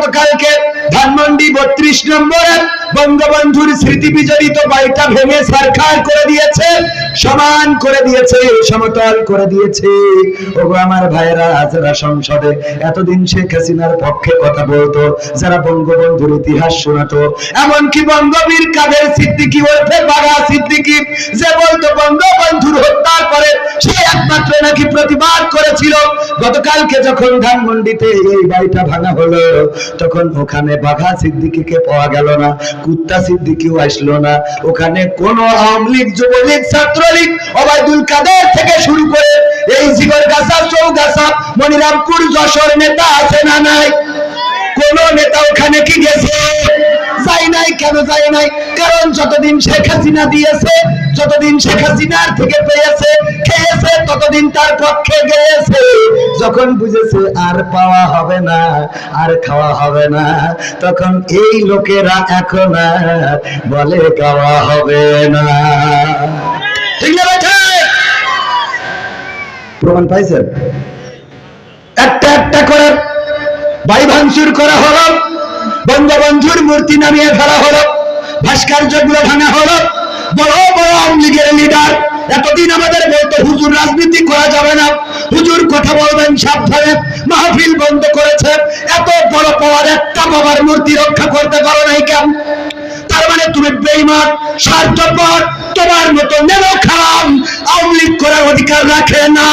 গতকালকে ধানমন্ডি বত্রিশ নম্বরে বঙ্গবন্ধুর স্মৃতি বিজড়িত বাড়িটা ভেঙে সরকার করে দিয়েছে, সমান করে দিয়েছে, সমতল করে দিয়েছে। ও আমার ভাইরা যারা সংসদে এতদিন শেখ হাসিনার পক্ষে কথা বলতো, যারা বঙ্গবন্ধুর ইতিহাস শোনাতো, এমনকি বঙ্গবীর কাদের সিদ্দিকি ওরফে বাঘা সিদ্দিকি, যে বলতো বঙ্গবন্ধুর হত্যার পরে সে একমাত্র নাকি প্রতিবাদ করেছিল। গতকালকে যখন ধানমন্ডিতে এই বাড়িটা ভাঙা হলো, তখন ওখানে বাঘা সিদ্দিকিকে পাওয়া গেল না, কুত্তা সিদ্দিকিও আসলো না। ওখানে কোন আওয়ামী লীগ, যুবলীগ, ছাত্রলীগ, ওবায়দুল কাদের থেকে শুরু করে এই জিগর গাছা চৌগাছা মনিরামপুর যশোর নেতা আছে না নাই? কোন নেতা ওখানে কি গেছে? যাই নাই, কেন যাই নাই? কারণ যতদিন শেখ হাসিনা দিয়েছে, যতদিন শেখ হাসিনার থেকে পেয়েছে, খেয়েছে, ততদিন তার পক্ষে গেছে যখন বুঝেছে আর পাওয়া হবে না, আর খাওয়া হবে না, তখন এই লোকেরা এখন বলে গাওয়া হবে না। ঠিক না প্রমাণ পাইছেন? একটা একটা করে বাড়ি ভাঙচুর করা হলো। বঙ্গবন্ধুর মূর্তি নামিয়ে ফেলা হলো, ভাস্কর্যগুলো ভাঙা হলো। বড় বড় আওয়ামী লীগের লিডার এতদিন আমাদের বলতো, হুজুর, রাজনীতি করা যাবে না। হুজুর, কথা বলবেন সাবধানে। মাহফিল বন্ধ করেছে। এত বড় পাওয়ার একটা বাবার মূর্তি রক্ষা করতে পারো নাই কেন? তার মানে তুমি বেইমান স্বার্থপর, তোমার মতো নেমো খারাপ আওয়ামী লীগ করার অধিকার রাখে না।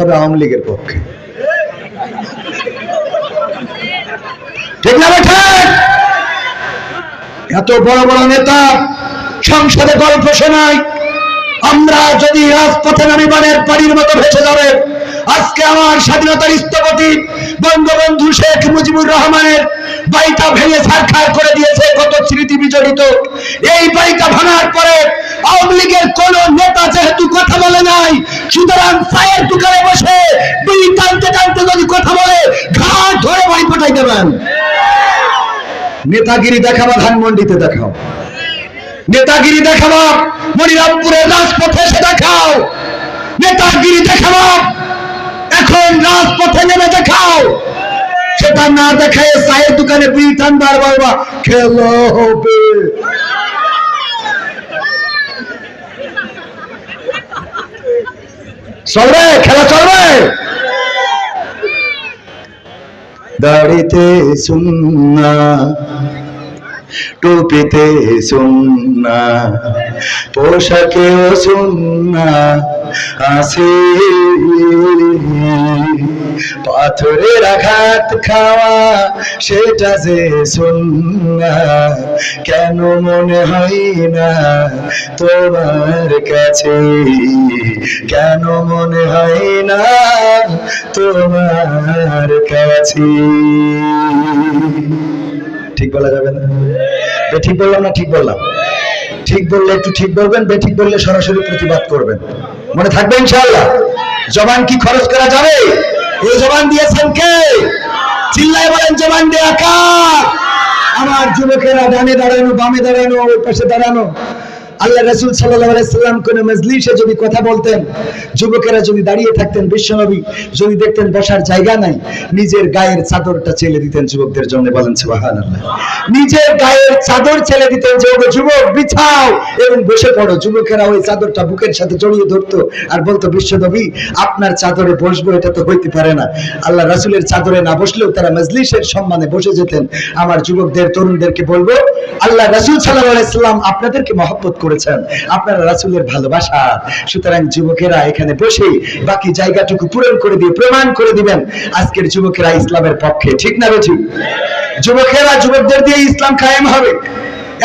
হবে আওয়ামী লীগের পক্ষে। ঠিক না ঠিক? এত বড় বড় নেতা সংসদে গল্প শোনায়। আমরা যদি রাজপথে নামি বানের পানির মতো ভেসে যাবে, আজকে আমার স্বাধীনতার স্থপতি বঙ্গবন্ধু শেখ মুজিবুর রহমানের বাড়িটা ভেঙে সারখার করে দিয়েছে, কত স্মৃতি বিজড়িত। এই বাড়িটা ভাঙার পরে আওয়ামী লীগের কোন নেতা যেহেতু কথা বলে নাই, সুতরাং চায়ের দোকানে বসে বিড়ি টানতে টানতে যদি কথা বলে ঘাট ধরে বাড়ি পাঠাই দেবেন। নেতাগিরি দেখাবা, ধানমন্ডিতে দেখাও। নেতাগিরি দেখাবা মনিরামপুরের রাজপথে এসে দেখাও। নেতাগিরি দেখাবা, এখন রাজপথে নেমে দেখাও। সেটা না দেখায় চায়ের দোকানে বিড়ি টানবার বাবা খেলো হবে। চলবে, খেলা চলবে। দাড়িতে সুন্না, টুপিতে সুন্না, পোশাকেও সুন্না আসে পাথরের আঘাত খাওয়া, সেটা যে কেন মনে হয় না তোমার কাছে? কেন মনে হয় না তোমার কাছে? ঠিক বলা যাবে না? ঠিক বললাম না ঠিক বললাম? ঠিক বললে একটু ঠিক বলবেন, বে, ঠিক বললে সরাসরি প্রতিবাদ করবেন। মনে থাকবে ইনশাআল্লাহ? জবান কি খরচ করা যাবে? এই জবান দিয়েছেন কে? চিল্লায় বলেন, জবান দেয়া কার? আমার যুবকেরা ডানে দাঁড়ানো, বামে দাঁড়ানো, ওই পাশে দাঁড়ানো। আল্লাহ রাসূল সাল্লাম কোন মজলিসে যদি কথা বলতেন, যুবকেরা যদি দাঁড়িয়ে থাকতেন, বিশ্বনবী যদি দেখতেন বসার জায়গা নাই, নিজের গায়ের চাদরটা ছেলে দিতেন যুবকদের জন্য, বলেন নিজের গায়ের চাদর ছেলে দিতেন যে যুবক, বিছাও, এবং বসে পড়ো। যুবকেরা ওই চাদরটা বুকের সাথে জড়িয়ে ধরতো আর বলতো, বিশ্বনবী, আপনার চাদরে বসবো, এটা তো হইতে পারে না। আল্লাহ রাসূলের চাদরে না বসলেও তারা মজলিসের সম্মানে বসে যেতেন। আমার যুবকদের, তরুণদেরকে বলব, আল্লাহ রাসূল সাল্লাম আপনাদেরকে মহব্বত করেছেন। আপনারা রাসূলের ভালোবাসা। সুতরাং যুবকেরা এখানে বসে বাকি জায়গাটুকু পূরণ করে দিয়ে প্রমাণ করে দিবেন আজকের যুবকেরা ইসলামের পক্ষে। ঠিক না ঠিক যুবকেরা, যুবকদের দিয়ে ইসলাম কায়েম হবে।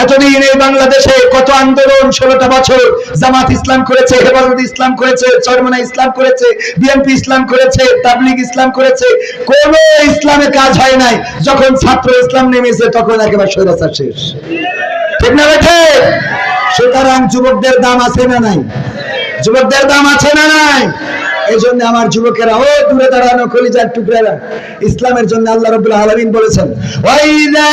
এতদিন এই বাংলাদেশে কত আন্দোলন, ষোলোটা বছর জামাত ইসলাম করেছে, হেফাজত ইসলাম করেছে, চরমনা ইসলাম করেছে, বিএনপি ইসলাম করেছে, তাবলিগ ইসলাম করেছে। কোন ইসলামে কাজ হয় নাই। যখন ছাত্র ইসলাম নেমেছে, তখন একেবারে স্বৈরাচার শেষ। ঠিক না বেঠে সুতরাং যুবকদের দাম আছে না নাই? যুবকদের দাম আছে না নাই? এই জন্য আমার যুবকেরা, ও দূরে দাঁড়ানো কলিজার টুকরারা, ইসলামের জন্য আল্লাহ রাব্বুল আলামিন বলেছেন, ওয়াইদা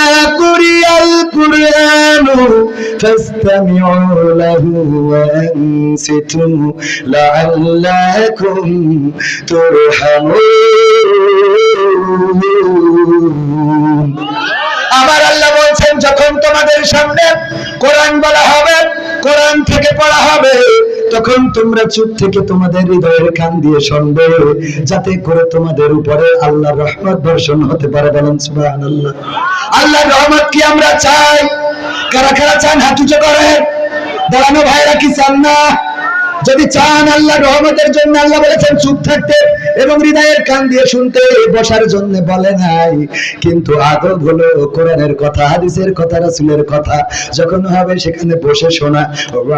আমার আল্লাহ বলছেন, যখন তোমাদের সামনে কোরআন বলা হবে কোরআন থেকে পড়া হবে, তখন তোমরা চুপ থেকে তোমাদের হৃদয়ের কান দিয়ে শুনবে, যাতে করে তোমাদের উপরে আল্লাহর রহমত বর্ষণ হতে পারে বলেন সুবহানাল্লাহ। আল্লাহর রহমত কি আমরা চাই? কারা কারা চান হাতুচে করে দাঁড়ানো ভাইরা কি চান না? যদি চান আল্লাহ রহমতের জন্য আল্লাহ বলেছেন, চুপ থাকতে এবং হৃদয়ের কান দিয়ে শুনতে বসার জন্য বলে নাই। কিন্তু আদব হলো কোরআনের কথা, হাদিসের কথা, রাসূলের কথা। যখন হবে সেখানে বসে শোনা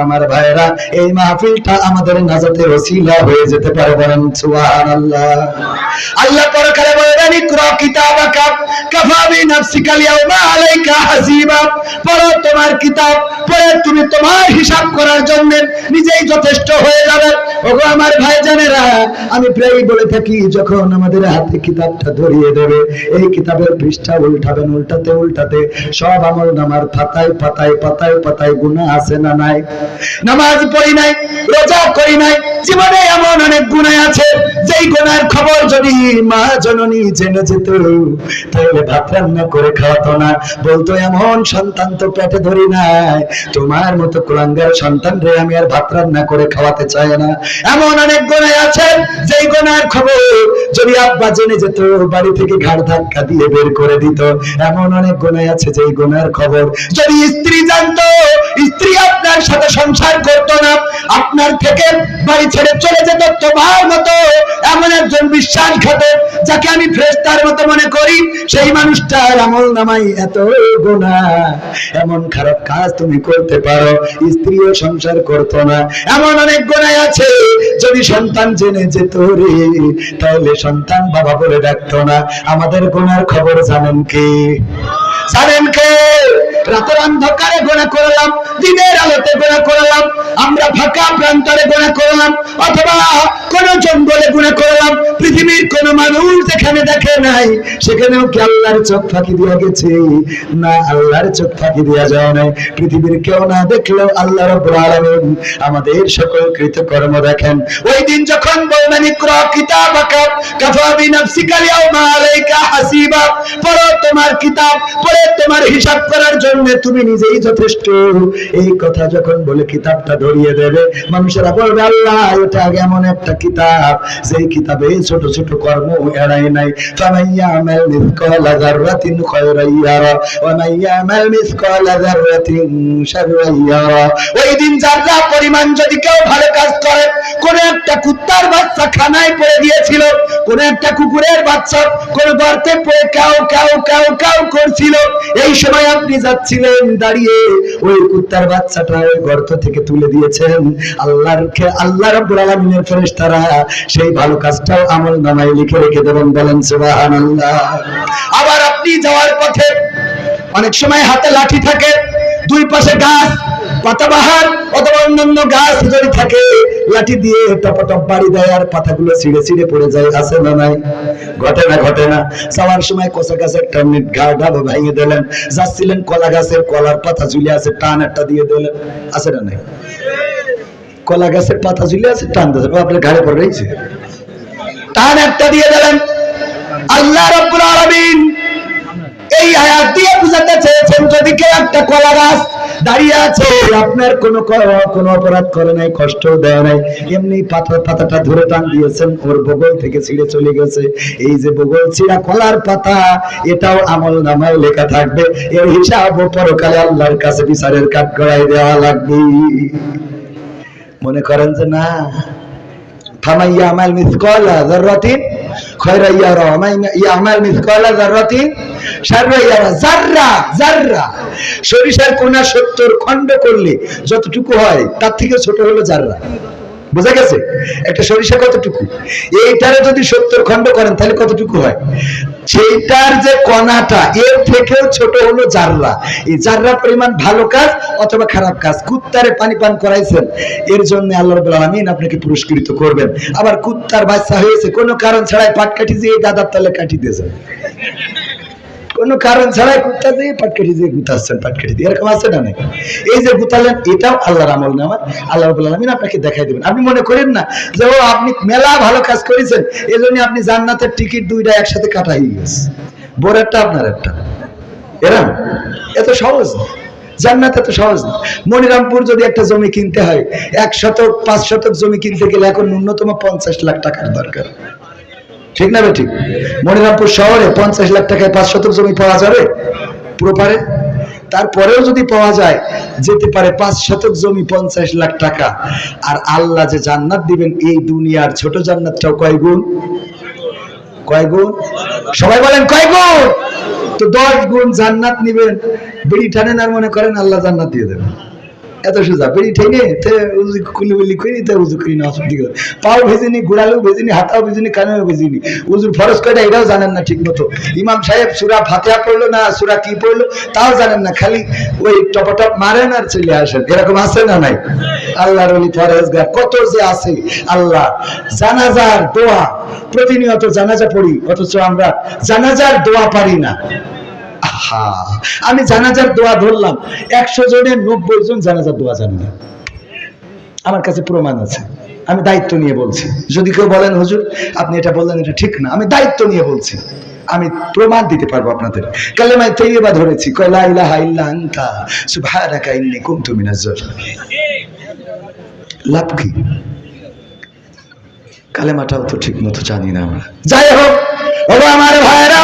আমার ভাইরা এই মাহফিলটা আমাদের নাজাতের ওসিলা হয়ে যেতে পারে বলেন, সুবহানাল্লাহ। আল্লাহ পরকালে ওগো আমার আমি বলে থাকি, যখন আমাদের হাতে কিতাবটা ধরিয়ে দেবে, এই কিতাবের পৃষ্ঠা উল্টাবেন উল্টাতে উল্টাতে সব আমল নামার পাতায় পাতায় পাতায় পাতায় গুনাহ আছে না নাই? নামাজ পড়ি নাই, রোজা করি নাই, জীবনে এমন অনেক গুনাহ আছে, যেই গুনার খবর যদি মা জননী জেনে যেত। তাহলে ভাত রান্না করে খাওয়াতো না। বলতো, এমন সন্তান তো পেটে ধরি নাই। তোমার মতো কুলাঙ্গার সন্তান রে আমি আর ভাত রান্না করে খাওয়াতে চাই না। এমন অনেক গোনায় আছে যেই গোনার খবর যদি আব্বা জেনে যেত, বাড়ি থেকে ঘাড় ধাক্কা দিয়ে বের করে দিত। এমন অনেক গোনায় আছে যেই গোনার খবর। যদি স্ত্রী জানতো, স্ত্রী আপনার সাথে সংসার করতো না, আপনার থেকে বাড়ি ছেড়ে চলে যেত তোমার মতো। এমন একজন বিশ্বাসঘাতক, যাকে আমি ফ্রেস্তার মতো মনে করি, সেই মানুষটার আমল নামাই এত গোনা এমন খারাপ কাজ তুমি করতে পারো স্ত্রী ও সংসার করতো না। এমন অনেক গোনায় আছে, যদি সন্তান জেনে যেত রে, তাহলে সন্তান বাবা বলে ডাকতো না। আমাদের গোনার খবর জানেন কে? জানেন কে? রাতের অন্ধকারে গোনা করলাম, দিনের আলোতে গোনা করলাম, আমরা ফাঁকা প্রান্তরে গোনা করলাম, অথবা কোন জঙ্গলে গুণা করলাম, পৃথিবীর কোন মানুষ যেখানে দেখে নাই, সেখানেও কি আল্লাহর চোখ ফাঁকি দিয়া গেছে? না, আল্লাহর চোখ ফাঁকি দিয়া যায় নাই। পৃথিবীর কেউ না দেখলেও আল্লাহ রাব্বুল আলামিন আমাদের সকল কৃতকর্ম দেখেন। ওই দিন যখন বলবেন ইকরা কিতাবাকা কাফা বিনাফসিকা আলাইকা হাসিবা পড়ো তোমার কিতাব পড়ে তোমার হিসাব করার জন্য তুমি নিজেই যথেষ্ট। এই কথা যখন বলে কিতাবটা ধরিয়ে দেবে, মানুষেরা বলবে, আল্লাহ, এটা এমন একটা কিতাব। যেই কিতাবে ছোট ছোট কর্ম এড়াই নাই। ওই দিন পরিমাণ যদি কেউ ভালো কাজ করে, কোন একটা কুত্তার বাচ্চা খানায় পড়ে দিয়েছিল কোন একটা কুকুরের বাচ্চা কোন গর্তে পড়ে কাউ কাউ কাউ কাউ করছিল। এই সময় আপনি যাচ্ছিলেন দাঁড়িয়ে। ওই কুত্তার বাচ্চাটা ওই গর্ত থেকে তুলে দিয়েছেন। আল্লাহর আল্লাহ রাব্বুল আলামিনের ফেরেশতারা সেই ভালো কাজটাও আমল নামায় লিখে রেখে দেবেন, বলেন সুবহানাল্লাহ। আবার আপনি যাওয়ার পথে অনেক সময় হাতে লাঠি থাকে, দুই পাশে গাছ পাতাবাহার অথবা অন্যান্য গাছ যদি থাকে, লাঠি দিয়ে টপ টপ বাড়ি দেয় আর পাতাগুলো ছিঁড়ে ছিঁড়ে পড়ে যায়, আছে না নাই? ঘটে না ঘটে না। যাওয়ার সময় কষা গাছের টানে ঘা ডাবো ভেঙে দিলেন। যাচ্ছিলেন কলা গাছের কলার পাতা ঝুলে আছে, টান একটা দিয়ে দিলেন। আছে না নাই? কলা গাছের পাতা ঝুলে আছে, টান দিয়েছে। আপনার ঘাড়ে পড়ে রয়েছে। টান একটা দিয়ে দিলেন। আল্লাহ রব্বুল আলামিন এই আয়াত দিয়ে বুঝাতে চেয়েছেন, যদি কেউ একটা কলা গাছ দাঁড়িয়ে আছে। আপনার কোনো কোনো অপরাধ করে নাই কষ্ট দেয় নাই। এমনি পাতা পাতাটা ধরে টান দিয়েছেন, ওর বগল থেকে ছিঁড়ে চলে গেছে। এই যে বগল ছিঁড়া কলার পাতা, এটাও আমল নামায় লেখা থাকবে। এর হিসাব পরকালে আল্লাহর কাছে বিচারের কাঠ করাই দেওয়া লাগবে। মনে করেন যে না। ফামান ইয়ামাল মিসকালা যাররাতিন খায়রা ইয়ারা যাররা যাররা। সরিষার কোনা 70 খণ্ড করলে যতটুকু হয়, তার থেকে ছোট হলো যাররা। বোঝা গেছে? একটা সরিষা কতটুকু? এইটারে যদি 70 খণ্ড করেন, তাহলে কতটুকু হয়? সেইটার যে কণাটা, এর থেকেও ছোট হলো জাররা এই জাররা পরিমাণ ভালো কাজ অথবা খারাপ কাজ? কুত্তারে পানি পান করাইছেন। এর জন্য আল্লাহ রাব্বুল আলামিন আপনাকে পুরস্কৃত করবেন। আবার কুত্তার বাচ্চা হয়েছে, কোনো কারণ ছাড়াই পাট কাটি দিয়ে দাদার তালে কাটি দিয়েছে কোনো কারণ ছাড়াই কুত্তা দিয়ে পাটকাঠি দিয়ে গুতাচ্ছেন পাটকাঠি দিয়ে। এরকম আছে না নাকি? এই যে গুতালেন, এটাও আল্লাহর আমল নামা। আল্লাহ রাব্বুল আলামিন আপনাকে দেখাই দেবেন। আপনি মনে করেন না যে, ও, আপনি মেলা ভালো কাজ করেছেন এই জন্য আপনি জান্নাতের টিকিট দুইটা একসাথে কাটা হয়ে গেছে। বোরেরটা আপনার একটা। এরম? এত সহজ না। জান্নাত এত সহজ না। মনিরামপুর যদি একটা জমি কিনতে হয়, এক শতক, পাঁচ শতক জমি কিনতে গেলে এখন ন্যূনতম পঞ্চাশ লাখ টাকার দরকার। ঠিক না ঠিক? মনিরামপুর শহরে পঞ্চাশ লাখ টাকায় পাঁচ শতক জমি পাওয়া যাবে? পুরো পারে? তারপরেও যদি পাওয়া যায়, যেতে পারে পাঁচ শতক জমি পঞ্চাশ লাখ টাকা। আর আল্লাহ যে জান্নাত দিবেন, এই দুনিয়ার ছোট জান্নাতটাও কয় গুণ? কয় গুণ? সবাই বলেন, কয় গুণ? তো দশ গুণ জান্নাত নিবেন। বিড়ি টানেন আর মনে করেন আল্লাহ জান্নাত দিয়ে দেবেন। এত সোজা বেরি ঠেঙে কুলি বুলি করি তে উজু করি না অসুবিধা করে পাও ভেজিনি, গুড়ালেও ভেজিনি, হাতাও ভেজিনি, কানেও ভেজিনি। উজুর ফরজ কয়টা, এটাও জানেন না ঠিক মতো ইমাম সাহেব সুরা ফাতিহা পড়ল না, সুরা কি পড়ল, তাও জানেন না, খালি ওই টপটপ মারেন আর চলে আসেন। এরকম আছে না নাই? আল্লাহর ওলি ফরেজগার, কত যে আছে আল্লাহ। জানাজার দোয়া, প্রতিনিয়ত জানাজা পড়ি, অথচ আমরা জানাজার দোয়া পারি না। আমি জানাজার দোয়া ধরলাম। একশো জনের নব্বই জন জানাজার দোয়া জানি না আমার কাছে প্রমাণ আছে। আমি দায়িত্ব নিয়ে বলছি। যদি কেউ বলেন, হুজুর, আপনি এটা বললেন, এটা ঠিক না। আমি দায়িত্ব নিয়ে বলছি। আমি প্রমাণ দিতে পারব আপনাদের। কালেমায় তৈবা ধরেছি। কয়লা ইলাহা ইল্লা আনতা, সুবহানাকা ইন্নী কুনতু মিনাজ লাভ কি? কালেমাটাও তো ঠিক মতো জানি না আমরা। যাই হোক আমার ভাইরা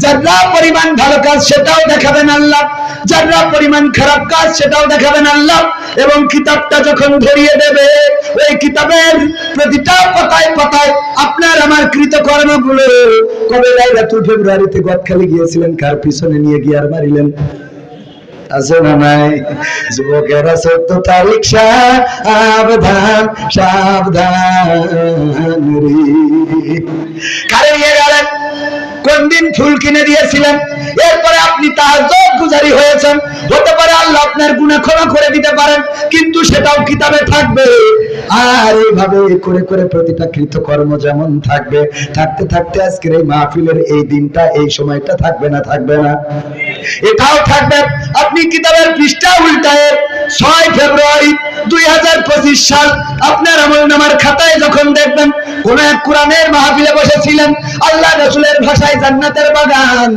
যারা পরিমাণ ভালো কাজ সেটাও দেখাবেন আল্লাহ। যারা পরিমাণ খারাপ কাজ সেটাও দেখাবেন আল্লাহ। এবং কিতাবটা যখন ধরিয়ে দেবে, ওই কিতাবের প্রতিটা পাতায় পাতায় আপনার আমার কৃতকর্মগুলো। কবে লাইলাতুল ফেব্রুয়ারিতে গদখালি গিয়েছিলেন, কার পিছনে নিয়ে গিয়ে আর মারিলেন? আছে ফুল কিনে দিয়েছিলেন? এরপরে আপনি তাহাজ্জুদ গুজারি হয়েছেন। হতে পারে আল্লাহ আপনার ক্ষমা করে দিতে পারেন, কিন্তু সেটাও কিতাবে থাকবে। আর এইভাবে করে করে প্রতিটা কৃতকর্ম যেমন থাকবে, থাকতে থাকতে আজকের এই মাহফিলের এই দিনটা, এই সময়টা থাকবে না থাকবে না। এটাও থাকবে। আপনি কিতাবের পৃষ্ঠা উল্টায় ছয় ফেব্রুয়ারি দুই হাজার পঁচিশ সাল আপনার আমল নামার খাতায় যখন দেখবেন কোন এক কোরআনের মাহফিলে বসেছিলেন, আল্লাহ রসুলের ভাষায় জান্নাতের বাগান।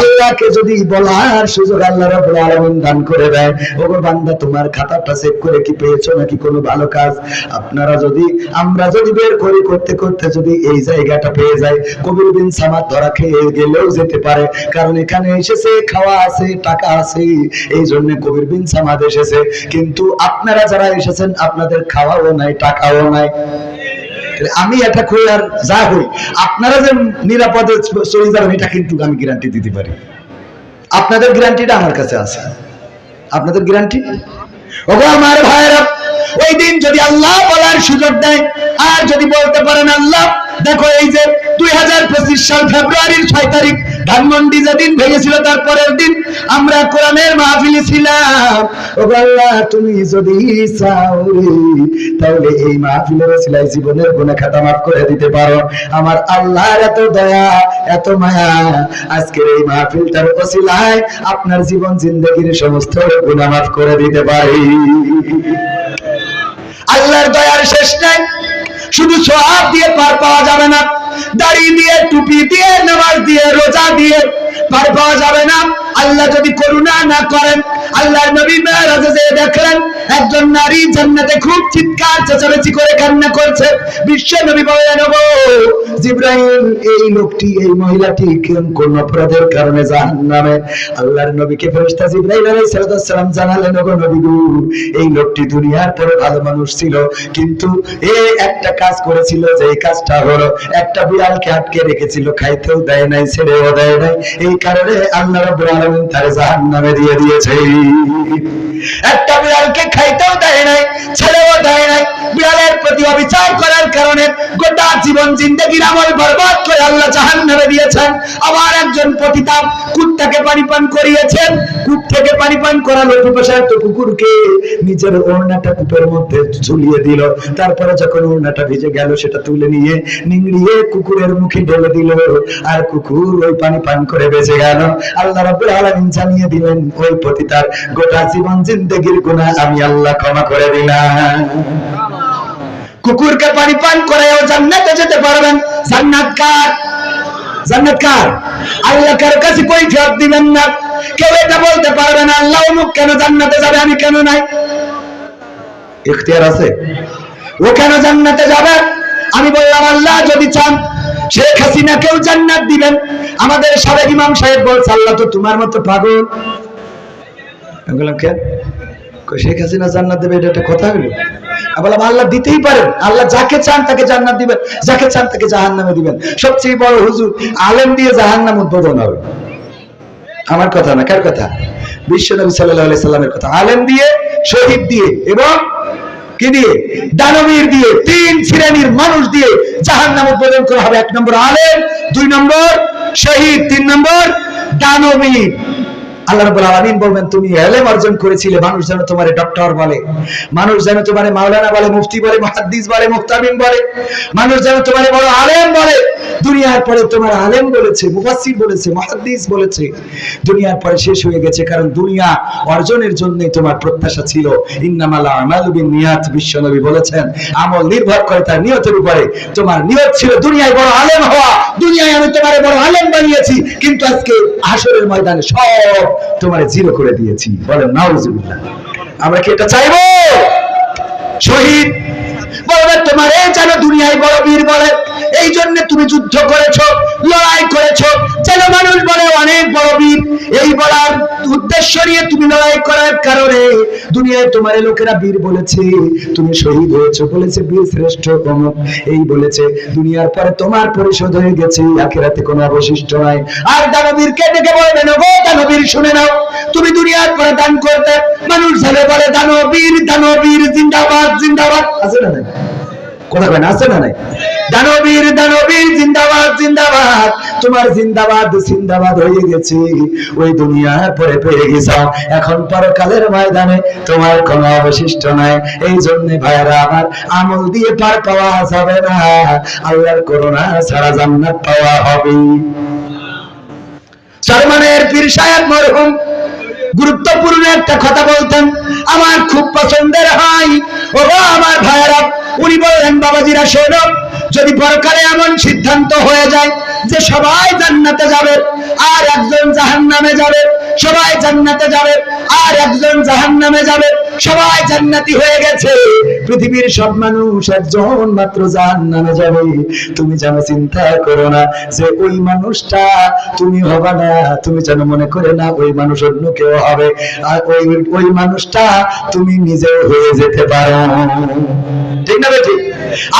আল্লাহকে যদি বলার সুযোগ আল্লাহ রাব্বুল আলামিন দান করে দেয় ওগো বান্দা, তোমার খাতাটা চেক করে কি পেয়েছ নাকি কোনো ভালো কাজ? আপনারা যদি, আমরা যদি বের করি, করতে করতে যদি এই জায়গাটা পেয়ে যাই, কবির বিন সামাদ ধরা খেয়ে গেলেও যেতে পারে। কারণ এখানে এসেছে, খাওয়া আছে, টাকা আছে এই জন্য কবির বিন সামাদ এসেছে। কিন্তু আপনারা যারা এসেছেন, আপনাদের খাওয়াও নাই, টাকাও নাই। আমি এটা করি আর যা হই আপনারা যে নিরাপদে চলে যাবেন, এটা কিন্তু আমি গ্যারান্টি দিতে পারি। আপনাদের গ্যারান্টিটা আমার কাছে আছে। আপনাদের গ্যারান্টি ওগো আমার ভাইয়েরা, ওই দিন যদি আল্লাহ বলার সুযোগ দেয়, আর যদি বলতে পারেন আল্লাহ, দেখো এই যে দুই হাজার পঁচিশ সাল ফেব্রুয়ারির ছয় তারিখ ধানমন্ডি যেদিন ভেঙেছিল তার পরের দিন আমরা কোরআনের মাহফিলে ছিলাম। ও আল্লাহ, তুমি যদি চাও, তাহলে এই মাহফিলের সিলাই জীবনের গুণে খাতা মাফ করে দিতে পারো। আমার আল্লাহর এত দয়া, এত মায়া, আজকের এই মাহফিলটার ওসিলায় আপনার জীবন, জিন্দগির সমস্ত গুণা মাফ করে দিতে পারি। আল্লাহর দয়ার শেষ নাই। শুধু সোহাব দিয়ে পার পাওয়া যাবে না, দাড়ি দিয়ে, টুপি দিয়ে, নামাজ দিয়ে, রোজা দিয়ে পার পাওয়া যাবে না। আল্লাহ যদি করুণা না করেন, আল্লাহর নবী মেরাজে যে দেখলেন, একজন নারী জান্নাতে খুব চিৎকার, চেঁচামেচি করে কান্না করছে। বিশ্ব নবী বললেন, ওগো জিব্রাহিম এই লোকটি, এই মহিলাটি কোন অপরাধের কারণে জাহান্নামে? আল্লাহর নবীকে ফেরেশতা জিব্রাইল আলাইহিস সালাম জানালেন, ওগো নবী গো, এই লোকটি দুনিয়ার পরে ভালো মানুষ ছিল, কিন্তু এ একটা কাজ করেছিল যে এই কাজটা হলো, একটা বিড়ালকে আটকে রেখেছিল, খাইতেও দেয় নাই, ছেড়েও দেয় নাই। এই কারণে আল্লাহ রাব্বুল বিড়ালের প্রতি অবিচার করার কারণে গোটা জীবন জিন্দগির আমল বরবাদ করে আল্লাহ জাহান্নামে দিয়েছেন। আবার একজন পতিতা কুত্তাকে পানি পান করিয়েছেন। কূপ থেকে পানি পান করালো পিপাসায় তো কুকুরকে। নিজের ওড়নাটা কূপের মধ্যে ঝুলিয়ে দিল। তারপরে যখন ওড়নাটা ভিজে গেল, সেটা তুলে নিয়ে নিংড়িয়ে কুকুরের মুখে ঢেলে দিল। আর কুকুর ওই পানি পান করে বেঁচে গেল। আল্লাহ রাব্বুল আলামিন জানিয়ে দিলেন, ওই পতিতার গোটা জীবন জিন্দেগির গুনাহ আমি আল্লাহ ক্ষমা করে দিলাম। কুকুরকে পানি পান করেও জান্নাতে যেতে পারবেন। জান্নাত কার কার আল্লাহ কার কাছে কই ফেরত দিবেন না। কেউ এটা বলতে পারবে না, আল্লাহ অমুক কেন জান্নাতে যাবে, আমি কেন নাই? ইখতিয়ার আছে? ও কেন জান্নাতে যাবে? আমি বললাম, আল্লাহ যদি চান, শেখ হাসিনা কেউ জান্নাত দিবেন। আমাদের সাবেক ইমাম সাহেব বলছে, আল্লাহ তো তোমার মতো পাগল। আমি বললাম, কে? শেখ হাসিনা জান্নাত দেবে, এটা একটা কথা হলো আল্লাহ দিতেই পারেন। আল্লাহ যাকে চান তাকে জান্নাত দিবেন, যাকে চান তাকে জাহান্নামে দিবেন। সবচেয়ে বড় হুজুর আলেম দিয়ে জাহান্নাম উদ্বোধন হবে। আমার কথা না, কার কথা? বিশ্ব নবী আলাইহি সাল্লামের কথা। আলেম দিয়ে, শহীদ দিয়ে, এবং কি দিয়ে? দানবীর দিয়ে, তিন শ্রেণির মানুষ দিয়ে জাহান্নাম উদ্বোধন করা হবে। এক নম্বর আলেম, দুই নম্বর শহীদ, তিন নম্বর দানবীর। দুনিয়ার পরে শেষ হয়ে গেছে, কারণ দুনিয়া অর্জনের জন্যই তোমার প্রত্যাশা ছিল। ইন্নামাল আমালু বিন্নিয়াত বিশ্বনবী বলেছেন, আমল নির্ভর করে তার নিয়তের উপরে, তোমার নিয়ত ছিল দুনিয়ায় বড় আলেম হওয়া, দুনিয়ায় আমি তোমার বড় আলেম বানিয়েছি, কিন্তু আজকে হাসরের ময়দানে সব তোমারে জিরো করে দিয়েছি। বলেন নাউজুবিল্লাহ। আমরা কি এটা চাইব? শহীদ বলবে, তোমার এই যেন দুনিয়ায় বড় বীর বলে, এই জন্য তুমি যুদ্ধ করেছ, লড়াই করেছ, যেন মানুষ বলে অনেক বড় বীর। এই বলার উদ্দেশ্য নিয়ে তুমি লড়াই করার কারণে দুনিয়ায় তোমার লোকেরা বীর বলেছে, তুমি শহীদ হয়েছো বলেছে বীর শ্রেষ্ঠ অমুক এই বলেছে, দুনিয়ার পরে তোমার পরিশোধ হয়ে গেছে, আখেরাতে কোনো অবশিষ্ট নাই। আর দানবীরকে ডেকে বলবেন গো দানবীর, শুনে নাও, তুমি দুনিয়ার পরে দান করতে মানুষ ঝালে বলে, দানবীর দানবীর, জিন্দাবাদ জিন্দাবাদ। আছে না নাই কথা কয় না নাই? দানবীর দানবীর, জিন্দাবাদ জিন্দাবাদ। তোমার জিন্দাবাদ জিন্দাবাদ হয়ে গেছে। ওই দুনিয়ার পরে পেয়ে গেছাও এখন পরকালের ময়দানে তোমার কোনো অবশিষ্ট নাই। এই জন্য ভাইরা আমার আমল দিয়ে পার পাওয়া যাবে না। আল্লাহর করোনা ছাড়া জান্নাত পাওয়া হবে সালমানের পীর সাহেব মরহুম গুরুত্বপূর্ণ একটা কথা বলতেন, আমার খুব পছন্দের হয় ও আমার ভাইয়েরা। উনি বললেন, বাবাজিরা সৌরভ যদি পরকালে এমন সিদ্ধান্ত হয়ে যায় যে সবাই জান্নাতে যাবে আর একজন জাহান নামে যাবে, সবাই জান্নাতে যাবে আর একজন জাহান নামে যাবে সবাই জান্নাতি হয়ে গেছে। পৃথিবীর সব মানুষ একজন মাত্র জাহান্নামে যাবে। তুমি যেন চিন্তা করো না যে ওই মানুষটা তুমি হবে না, তুমি যেন মনে করে না ওই মানুষ অন্য কেউ হবে। আর ওই ওই মানুষটা তুমি নিজেও হয়ে যেতে পারো।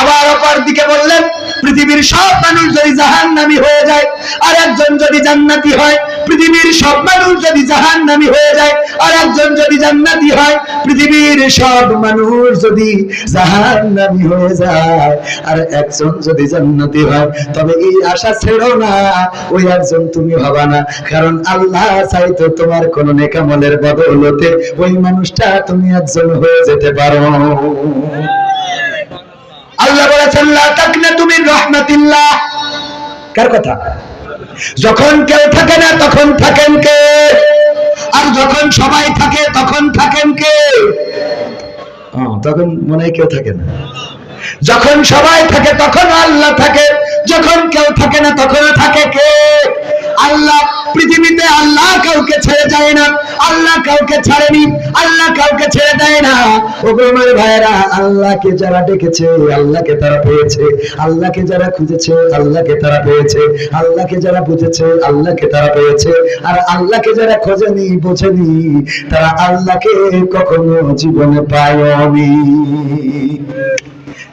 আবার অপর দিকে বললেন, পৃথিবীর সব মানুষ যদি জাহান্নামী হয়ে যায়, আর একজন যদি জান্নাতি হয়, পৃথিবীর সব মানুষ যদি জাহান্নামী হয়ে যায়, আর একজন যদি জান্নাতি হয়, পৃথিবীর সব মানুষ যদি জাহান্নামী হয়ে যায়, আর একজন যদি জান্নাতি হয়, তবে এই আশা ছেড়ো না, ওই একজন তুমি হবা না। কারণ আল্লাহ চাইতো তোমার কোন নেকামলের বদৌলতে ওই মানুষটা তুমি একজন হয়ে যেতে পারো। আল্লাহ বলেছেন, লা তাকনাতু তুমি রাহমাতিল্লাহ। কার কথা? যখন কেউ থাকে না, তখন থাকেন কে? আর যখন সবাই থাকে, তখন থাকেন কে? তখন মনে কেউ থাকে না। যখন সবাই থাকে, তখন আল্লাহ থাকে। যখন কেউ থাকে না তখন থাকে কে? আল্লাহ পৃথিবীতে আল্লাহ কাউকে ছেড়ে যায় না, আল্লাহ কাউকে ছাড়েনি, আল্লাহ কাউকে ছেড়ে দেয় না। ও আমার ভাইরা আল্লাহকে যারা ডেকেছে, আল্লাহকে তারা পেয়েছে, আল্লাহকে যারা খুঁজেছে, আল্লাহকে তারা পেয়েছে, আল্লাহকে যারা বুঝেছে, আল্লাহকে তারা পেয়েছে, আর আল্লাহকে যারা খোঁজেনি, বোঝেনি, তারা আল্লাহকে কখনো জীবনে পায়নি।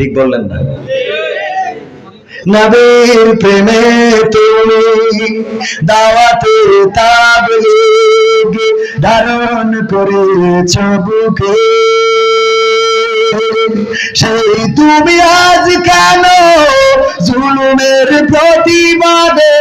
ঠিক বললেন না। নবীর প্রেমে তুমি দাওয়াতে তাবলিগ ধারণ করেছ বুকে। সেই তুমি আজ কেন জুলুমের প্রতিবাদে